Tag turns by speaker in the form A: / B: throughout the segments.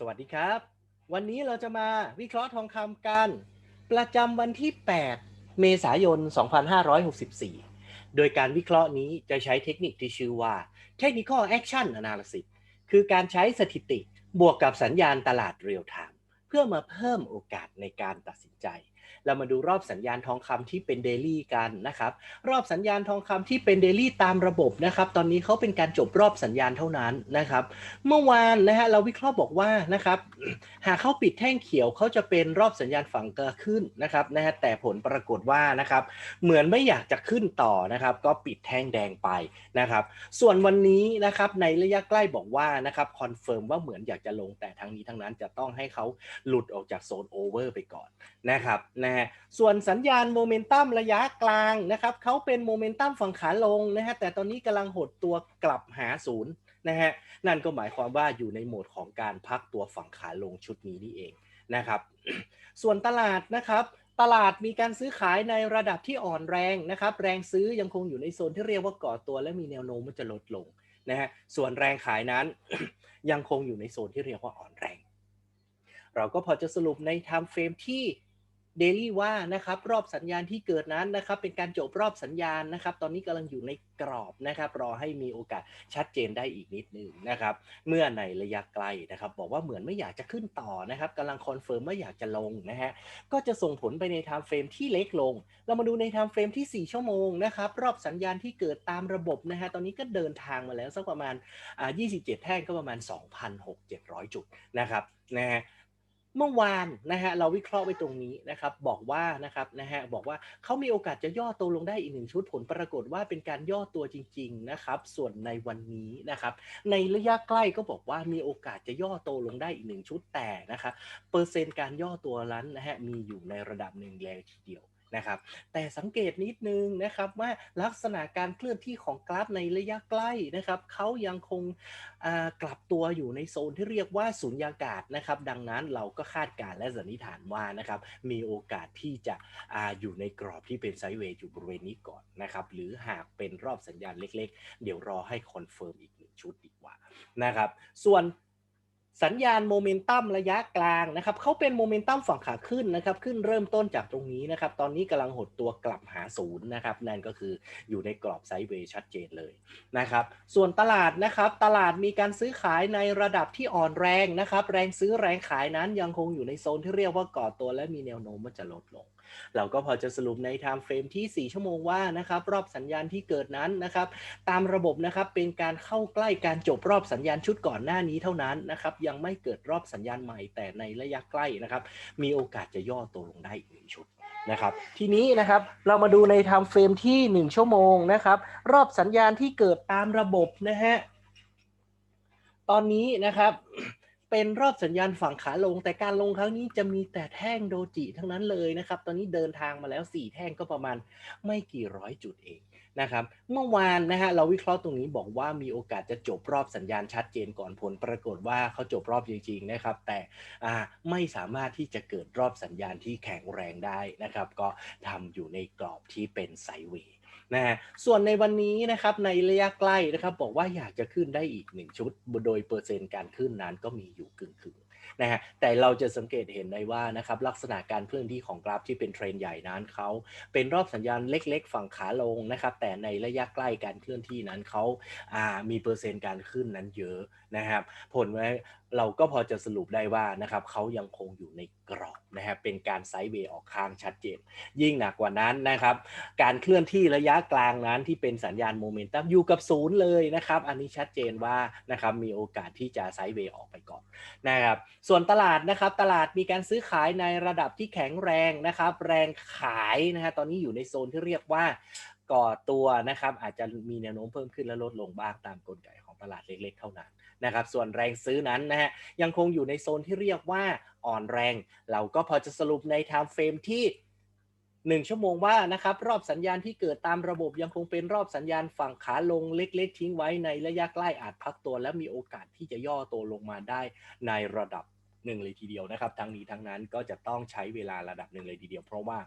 A: สวัสดีครับ วันนี้เราจะมาวิเคราะห์ทองคำกัน ประจำวันที่ 8 เมษายน 2564 โดยการวิเคราะห์นี้จะใช้เทคนิคที่ชื่อว่า Technical Action Analysis คือการใช้สถิติบวกกับสัญญาณตลาดเรียลไทม์เพื่อมาเพิ่มโอกาสในการตัดสินใจ เรามาดูรอบสัญญาณทองคำที่เป็นเดลี่กันนะครับ รอบสัญญาณทองคำที่เป็นเดลี่ตามระบบนะครับ ตอนนี้เขาเป็นการจบรอบสัญญาณเท่านั้นนะครับ เมื่อวานนะฮะเราวิเคราะห์บอกว่านะครับหากเขาปิดแท่งเขียวเขาจะเป็นรอบสัญญาณฝั่งกระขึ้นนะครับนะฮะแต่ผลปรากฏว่านะครับ เหมือนไม่อยากจะขึ้นต่อนะครับ ก็ปิดแท่งแดงไปนะครับ ส่วนวันนี้นะครับในระยะใกล้บอกว่านะครับคอนเฟิร์มว่าเหมือนอยากจะลงแต่ทั้งนี้ทั้งนั้นจะต้องให้เขาหลุดออกจากโซนโอเวอร์ไปก่อนนะครับนะส่วนสัญญาณโมเมนตัมระยะกลางนะครับเขาเป็นโมเมนตัมฝั่งขาลงนะฮะแต่ตอนนี้กำลังหดตัวกลับหาศูนย์นะฮะนั่นก็หมายความว่าอยู่ในโหมดของการพักตัวฝั่งขาลงชุดนี้นี่เองนะครับ ส่วนตลาดนะครับตลาดมีการซื้อขายในระดับที่อ่อนแรงนะครับ แรงซื้อยังคงอยู่ในโซนที่เรียกว่าก่อตัวและมีแนวโน้มว่าจะลดลงนะฮะส่วนแรงขายนั้นยังคงอยู่ในโซนที่เรียกว่าอ่อนแรง เราก็พอจะสรุปใน time frame ที่ เดลี่ว่านะครับรอบสัญญาณที่เกิดนั้นนะครับเป็นการจบรอบสัญญาณนะครับ ตอนนี้กำลังอยู่ในกรอบนะครับ รอให้มีโอกาสชัดเจนได้อีกนิดนึงนะครับ เมื่อในระยะไกลนะครับ บอกว่าเหมือนไม่อยากจะขึ้นต่อนะครับกำลังคอนเฟิร์มว่าอยากจะลงนะฮะก็จะส่งผลไปในไทม์เฟรมที่เล็กลง เรามาดูในไทม์เฟรมที่ 4 ชั่วโมงนะครับ รอบสัญญาณที่เกิดตามระบบนะฮะตอนนี้ก็เดินทางมาแล้วสักประมาณ 27 แท่งก็ประมาณ 2,6700 จุดนะครับนะฮะ เมื่อวานนะฮะเราวิเคราะห์ไปตรงนี้นะครับบอกว่านะครับนะฮะบอกว่าเขามีโอกาสจะย่อตัวลงได้อีกหนึ่งชุดผลปรากฏว่าเป็นการย่อตัวจริงๆนะครับส่วนในวันนี้นะครับในระยะใกล้ก็บอกว่ามีโอกาสจะย่อตัวลงได้อีกหนึ่งชุดแต่นะครับเปอร์เซ็นต์การย่อตัวนั้นนะฮะมีอยู่ในระดับหนึ่งเลยทีเดียว นะครับ แต่สังเกตนิดนึงนะครับว่าลักษณะการเคลื่อนที่ของกราฟในระยะใกล้นะครับเขายังคงกลับตัวอยู่ในโซนที่เรียกว่าสุญญากาศนะครับ ดังนั้นเราก็คาดการณ์และสันนิษฐานว่านะครับมีโอกาสที่จะออยู่ในกรอบที่เป็นไซด์เวย์อยู่บริเวณนี้ก่อนนะครับหรือหากเป็นรอบสัญญาณเล็ก ๆ เดี๋ยวรอให้คอนเฟิร์มอีกหนึ่งชุดดีกว่านะครับ ส่วน สัญญาณโมเมนตัมระยะกลางนะครับเขาเป็นโมเมนตัมฝั่งขาขึ้นนะครับ ขึ้นเริ่มต้นจากตรงนี้นะครับ ตอนนี้กำลังหดตัวกลับหาศูนย์นะครับ นั่นก็คืออยู่ในกรอบไซด์เวย์ชัดเจนเลยนะครับ ส่วนตลาดนะครับ ตลาดมีการซื้อขายในระดับที่อ่อนแรงนะครับ แรงซื้อแรงขายนั้นยังคงอยู่ในโซนที่เรียกว่าก่อตัวและมีแนวโน้มว่าจะลดลง เราก็พอจะสรุปใน time frame ที่ 4 ชั่วโมงว่านะครับรอบสัญญาณที่เกิดนั้นนะครับตามระบบนะครับเป็นการเข้าใกล้การจบรอบสัญญาณชุดก่อนหน้านี้เท่านั้นนะครับยังไม่เกิดรอบสัญญาณใหม่แต่ในระยะใกล้นะครับมีโอกาสจะย่อตัวลงได้อีกหนึ่งชุดนะครับทีนี้นะครับเรามาดูใน time frame ที่ 1 ชั่วโมงนะครับรอบสัญญาณที่เกิดตามระบบนะฮะตอนนี้นะครับ เป็นรอบสัญญาณฝั่งขาลง แต่การลงครั้งนี้จะมีแต่แท่งโดจิทั้งนั้นเลยนะครับ ตอนนี้เดินทางมาแล้ว 4 แท่งก็ประมาณไม่กี่ร้อยจุดเองนะครับ เมื่อวานนะฮะเราวิเคราะห์ตรงนี้บอกว่ามีโอกาสจะจบรอบสัญญาณชัดเจนก่อนผลปรากฏว่าเขาจบรอบจริงๆนะครับ แต่ไม่สามารถที่จะเกิดรอบสัญญาณที่แข็งแรงได้นะครับ ก็ทำอยู่ในกรอบที่เป็นไซเวย์ นะฮะส่วนในวันนี้นะครับในระยะใกล้นะครับบอกว่าอยากจะขึ้นได้อีกหนึ่งชุด โดยเปอร์เซ็นต์การขึ้นนั้นก็มีอยู่กึ่งกึ่งนะฮะแต่เราจะสังเกตเห็นได้ว่านะครับลักษณะการเคลื่อนที่ของกราฟที่เป็นเทรนใหญ่นั้นเขาเป็นรอบสัญญาณเล็ก ๆ ฝั่งขาลงนะครับแต่ในระยะใกล้การเคลื่อนที่นั้นเขาามีเปอร์เซ็นต์การขึ้นนั้นเยอะนะครับผลไว้เราก็พอจะสรุปได้ว่านะครับเขายังคงอยู่ในกรอบนะครับเป็นการไซด์เวย์ออกข้างชัดเจน ยิ่งหนักกว่านั้นนะครับ การเคลื่อนที่ระยะกลางนั้นที่เป็นสัญญาณโมเมนตัมอยู่กับศูนย์เลยนะครับ อันนี้ชัดเจนว่านะครับมีโอกาสที่จะไซด์เวย์ออกไปก่อนนะครับส่วนตลาดนะครับตลาดมีการซื้อขายในระดับที่แข็งแรงนะครับ แรงขายนะฮะตอนนี้อยู่ในโซนที่เรียกว่าก่อตัวนะครับอาจจะมีแนวโน้มเพิ่มขึ้นและลดลงบ้างตามกลไก ตลาดเล็กๆ เท่านั้นนะครับส่วนแรงซื้อนั้นนะฮะยังคงอยู่ในโซนที่เรียกว่าอ่อนแรง เราก็พอจะสรุปใน time frame ที่ 1 ชั่วโมงว่านะครับรอบสัญญาณที่เกิดตามระบบยังคงเป็นรอบสัญญาณฝั่งขาลงเล็ก ๆ ทิ้งไว้ในระยะใกล้อาจพักตัว และมีโอกาสที่จะย่อตัวลงมาได้ในระดับหนึ่งเลยทีเดียวนะครับทั้งนี้ทั้งนั้นก็จะต้องใช้เวลาระดับหนึ่งเลยทีเดียวเพราะว่า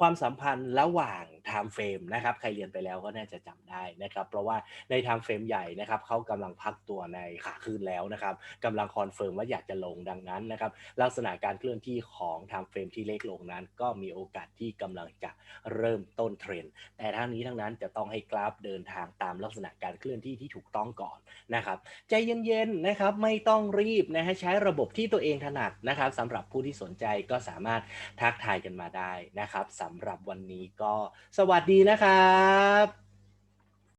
A: ความสัมพันธ์ระหว่าง time frame นะครับใครเรียนไปแล้วก็น่าจะจำได้นะครับ เพราะว่าใน time frame ใหญ่นะครับเขากำลังพักตัวในขาขึ้นแล้วนะครับกำลังคอนเฟิร์มว่าอยากจะลงดังนั้นนะครับ ลักษณะการเคลื่อนที่ของ time frame ที่เล็กลงนั้น ก็มีโอกาสที่กำลังจะเริ่มต้นเทรนด์แต่ทั้งนี้ทั้งนั้นจะต้องให้กราฟเดินทางตามลักษณะการเคลื่อนที่ที่ถูกต้องก่อนนะครับ ใจเย็นๆนะครับไม่ต้องรีบนะฮะใช้ระบบที่ตัวเองถนัดนะครับสำหรับผู้ที่สนใจก็สามารถทักทายกันมาได้นะครับสำหรับวันนี้ก็สวัสดีนะครับ